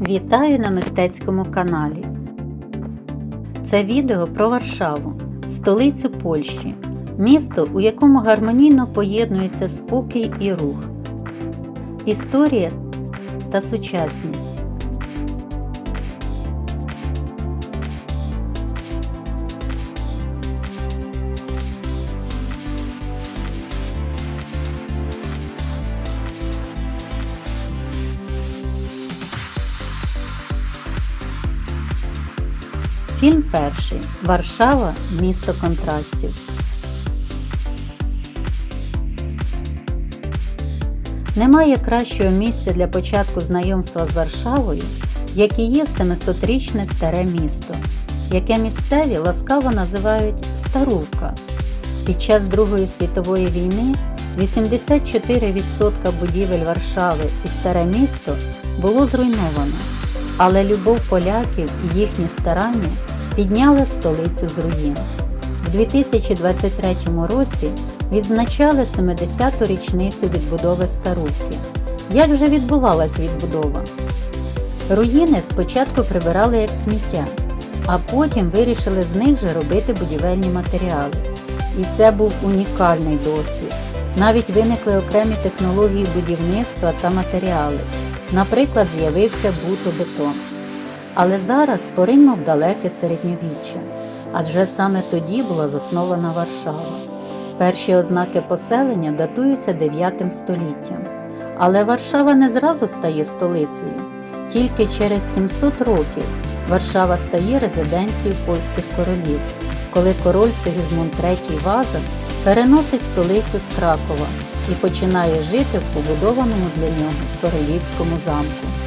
Вітаю на мистецькому каналі. Це відео про Варшаву, столицю Польщі, місто, у якому гармонійно поєднується спокій і рух, історія та сучасність. Фільм перший Варшава місто контрастів. Немає кращого місця для початку знайомства з Варшавою, як і є 700-річне старе місто, яке місцеві ласкаво називають Старувка. Під час Другої світової війни 84% будівель Варшави і старе місто було зруйновано, але любов поляків і їхні старання підняли столицю з руїн. У 2023 році відзначали 70-ту річницю відбудови Старухи. Як же відбувалась відбудова? Руїни спочатку прибирали як сміття, а потім вирішили з них же робити будівельні матеріали. І це був унікальний досвід. Навіть виникли окремі технології будівництва та матеріали. Наприклад, з'явився бутобетон. Але зараз пориньмо в далеке середньовіччя, адже саме тоді була заснована Варшава. Перші ознаки поселення датуються 9 століттям. Але Варшава не зразу стає столицею. Тільки через 700 років Варшава стає резиденцією польських королів, коли король Сигізмунд III Ваза переносить столицю з Кракова і починає жити в побудованому для нього королівському замку.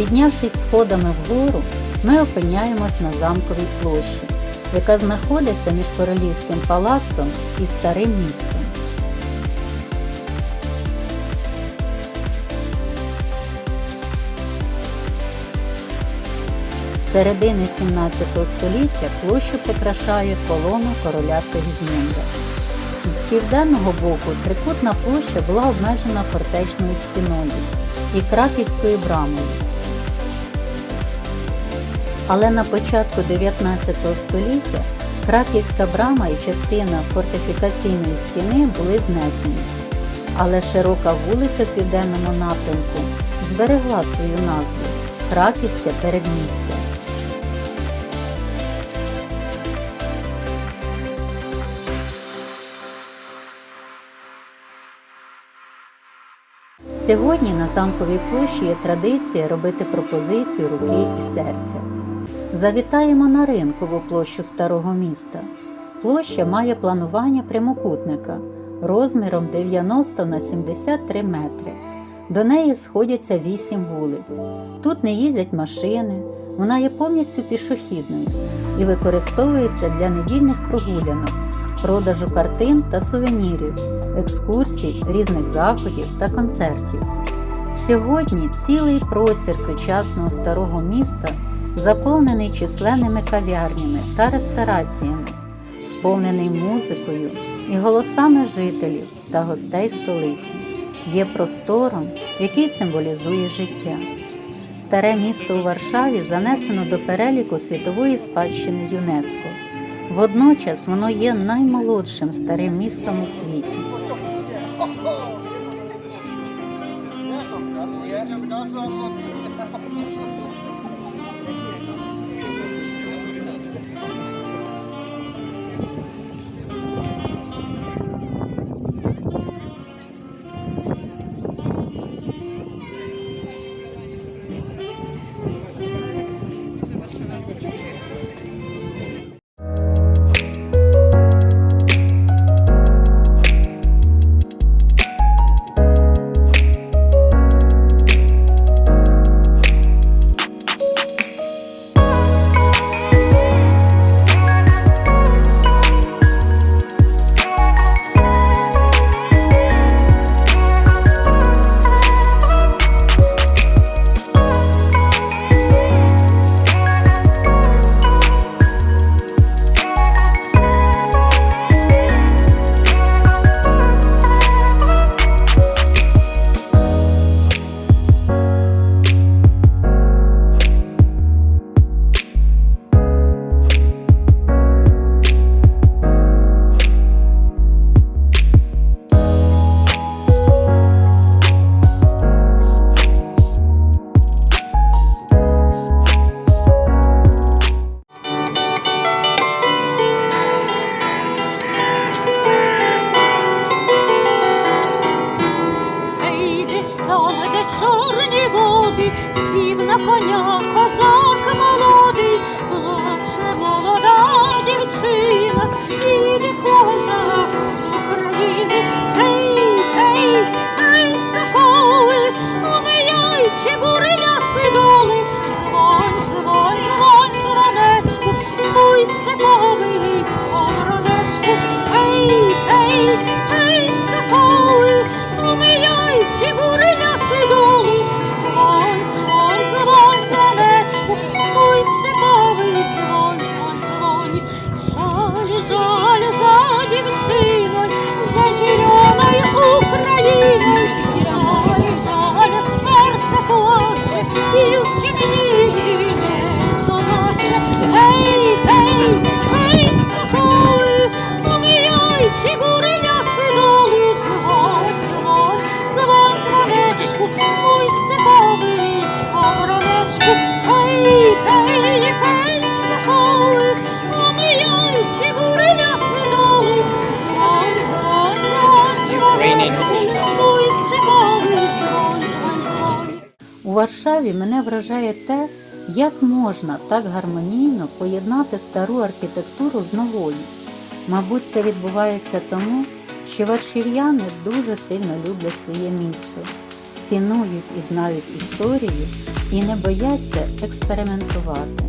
Піднявшись сходами вгору, ми опиняємось на замковій площі, яка знаходиться між королівським палацом і старим містом. З середини 17 століття площу прикрашає колона короля Сигізмунда. З південного боку трикутна площа була обмежена фортечною стіною і краківською брамою. Але на початку 19 століття Краківська брама і частина фортифікаційної стіни були знесені, але широка вулиця в південному напрямку зберегла свою назву Краківське передмістя. Сьогодні на замковій площі є традиція робити пропозицію руки і серця. Завітаємо на ринкову площу старого міста. Площа має планування прямокутника розміром 90 на 73 метри. До неї сходяться 8 вулиць. Тут не їздять машини, вона є повністю пішохідною і використовується для недільних прогулянок, продажу картин та сувенірів, екскурсій, різних заходів та концертів. Сьогодні цілий простір сучасного старого міста заповнений численними кав'ярнями та рестораціями, сповнений музикою і голосами жителів та гостей столиці, є простором, який символізує життя. Старе місто у Варшаві занесено до переліку світової спадщини ЮНЕСКО. Водночас воно є наймолодшим старим містом у світі. собі сів на коня. Амінь. У Варшаві мене вражає те, як можна так гармонійно поєднати стару архітектуру з новою. Мабуть, це відбувається тому, що варшів'яни дуже сильно люблять своє місто, цінують і знають історію і не бояться експериментувати.